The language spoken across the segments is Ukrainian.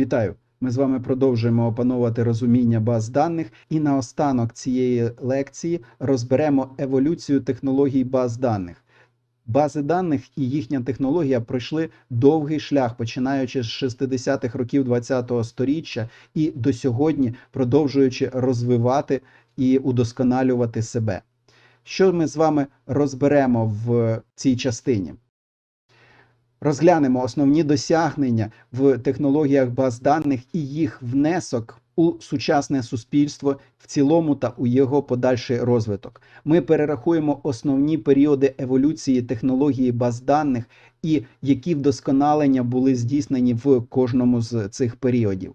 Вітаю! Ми з вами продовжуємо опановувати розуміння баз даних, і наостанок цієї лекції розберемо еволюцію технологій баз даних. Бази даних і їхня технологія пройшли довгий шлях, починаючи з 60-х років ХХ століття і до сьогодні продовжуючи розвивати і удосконалювати себе. Що ми з вами розберемо в цій частині? Розглянемо основні досягнення в технологіях баз даних і їх внесок у сучасне суспільство в цілому та у його подальший розвиток. Ми перерахуємо основні періоди еволюції технології баз даних і які вдосконалення були здійснені в кожному з цих періодів.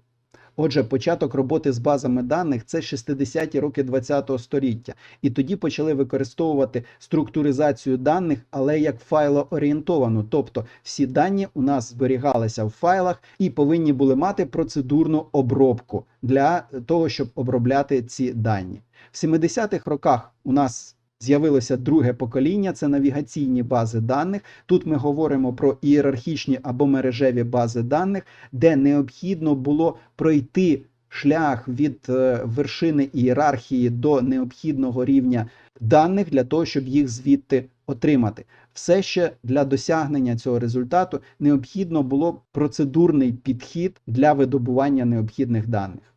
Отже, початок роботи з базами даних це 60-ті роки ХХ століття, і тоді почали використовувати структуризацію даних, але як файлоорієнтовану. Тобто всі дані у нас зберігалися в файлах і повинні були мати процедурну обробку для того, щоб обробляти ці дані. В 70-х роках у нас З'явилося друге покоління це навігаційні бази даних. Тут ми говоримо про ієрархічні або мережеві бази даних, де необхідно було пройти шлях від е, вершини ієрархії до необхідного рівня даних для того, щоб їх звідти отримати. Все ще для досягнення цього результату необхідно було процедурний підхід для видобування необхідних даних.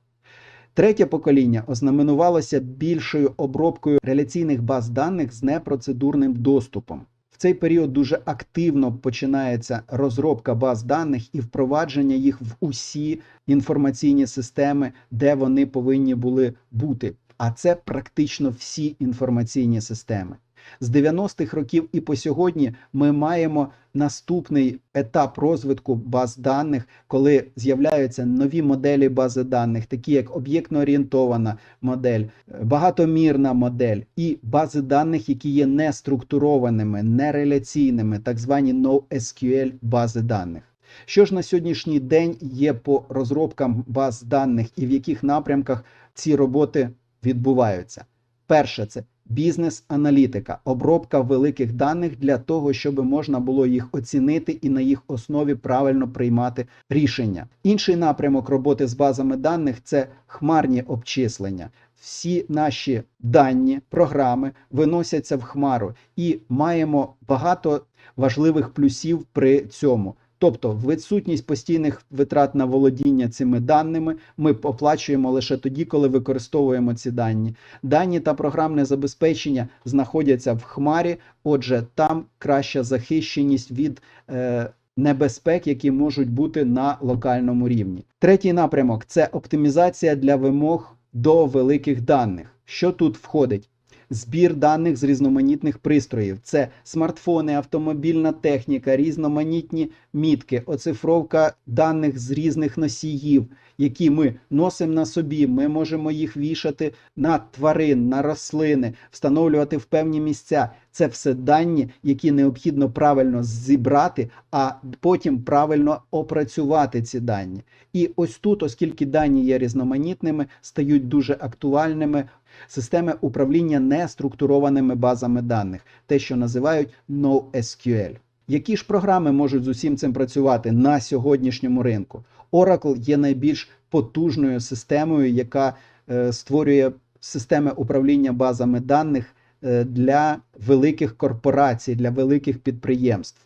Третє покоління ознаменувалося більшою обробкою реляційних баз даних з непроцедурним доступом. В цей період дуже активно починається розробка баз даних і впровадження їх в усі інформаційні системи, де вони повинні були бути. А це практично всі інформаційні системи. З 90-х років і по сьогодні ми маємо наступний етап розвитку баз даних, коли з'являються нові моделі бази даних, такі як об'єктно орієнтована модель, багатомірна модель і бази даних, які є неструктурованими, нереляційними, так звані NoSQL бази даних. Що ж на сьогоднішній день є по розробкам баз даних і в яких напрямках ці роботи відбуваються? Перше, це бізнес-аналітика, обробка великих даних для того, щоб можна було їх оцінити і на їх основі правильно приймати рішення. Інший напрямок роботи з базами даних це хмарні обчислення. Всі наші дані, програми виносяться в хмару, і маємо багато важливих плюсів при цьому. Тобто, відсутність постійних витрат на володіння цими даними ми оплачуємо лише тоді, коли використовуємо ці дані. Дані та програмне забезпечення знаходяться в хмарі, отже, там краща захищеність від е, небезпек, які можуть бути на локальному рівні. Третій напрямок це оптимізація для вимог до великих даних. Що тут входить? Збір даних з різноманітних пристроїв. Це смартфони, автомобільна техніка, різноманітні мітки, оцифровка даних з різних носіїв, які ми носимо на собі. Ми можемо їх вішати на тварин, на рослини, встановлювати в певні місця. Це все дані, які необхідно правильно зібрати, а потім правильно опрацювати ці дані. І ось тут, оскільки дані є різноманітними, стають дуже актуальними системи управління неструктурованими базами даних, те, що називають NoSQL. Які ж програми можуть з усім цим працювати на сьогоднішньому ринку? Oracle є найбільш потужною системою, яка е, створює системи управління базами даних е, для великих корпорацій, для великих підприємств.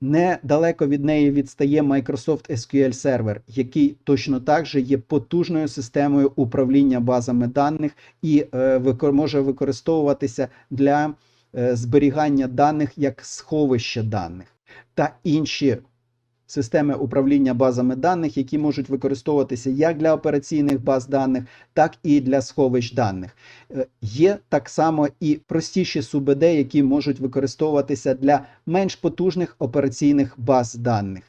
Недалеко від неї відстає Microsoft SQL Server, який точно так же є потужною системою управління базами даних і е, може використовуватися для е, зберігання даних як сховище даних. Та інші системи управління базами даних, які можуть використовуватися як для операційних баз даних, так і для сховищ даних. Е, є так само і простіші СУБД, які можуть використовуватися для менш потужних операційних баз даних.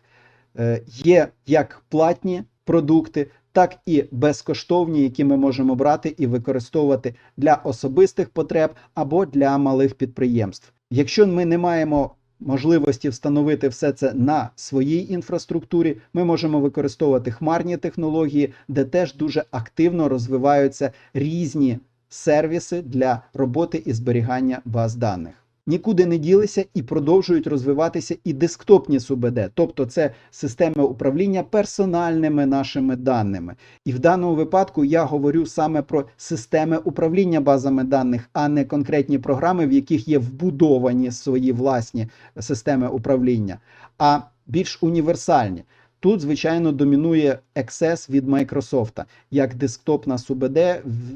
Е, є як платні продукти, так і безкоштовні, які ми можемо брати і використовувати для особистих потреб або для малих підприємств. Якщо ми не маємо можливості встановити все це на своїй інфраструктурі, ми можемо використовувати хмарні технології, де теж дуже активно розвиваються різні сервіси для роботи і зберігання баз даних. Нікуди не ділися і продовжують розвиватися і десктопні СУБД, тобто це системи управління персональними нашими даними. І в даному випадку я говорю саме про системи управління базами даних, а не конкретні програми, в яких є вбудовані свої власні системи управління, а більш універсальні. Тут, звичайно, домінує Access від Microsoft, як десктопна СУБД,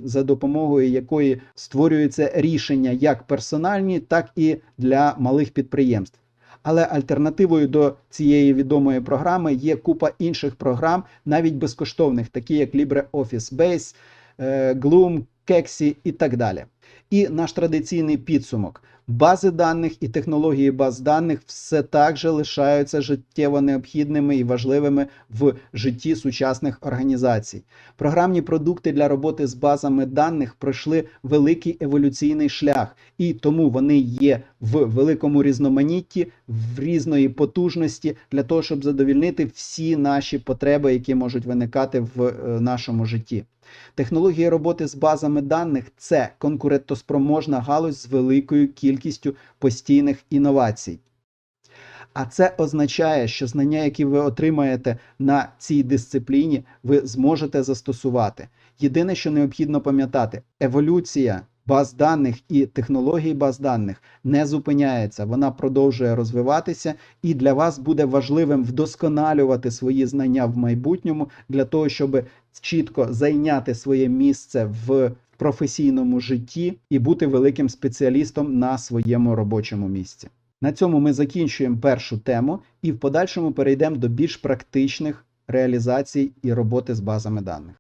за допомогою якої створюються рішення як персональні, так і для малих підприємств. Але альтернативою до цієї відомої програми є купа інших програм, навіть безкоштовних, такі як LibreOffice Base, е, Gloom, Kexi і так далі. І наш традиційний підсумок: бази даних і технології баз даних все так же лишаються життєво необхідними і важливими в житті сучасних організацій. Програмні продукти для роботи з базами даних пройшли великий еволюційний шлях, і тому вони є в великому різноманітті, в різної потужності для того, щоб задовільнити всі наші потреби, які можуть виникати в е, нашому житті. Технології роботи з базами даних це конкурентоспроможна галузь з великою кількістю постійних інновацій. А це означає, що знання, які ви отримаєте на цій дисципліні, ви зможете застосувати. Єдине, що необхідно пам'ятати, еволюція баз даних і технологій баз даних не зупиняється, вона продовжує розвиватися, і для вас буде важливим вдосконалювати свої знання в майбутньому для того, щоб чітко зайняти своє місце в професійному житті і бути великим спеціалістом на своєму робочому місці. На цьому ми закінчуємо першу тему і в подальшому перейдемо до більш практичних реалізацій і роботи з базами даних.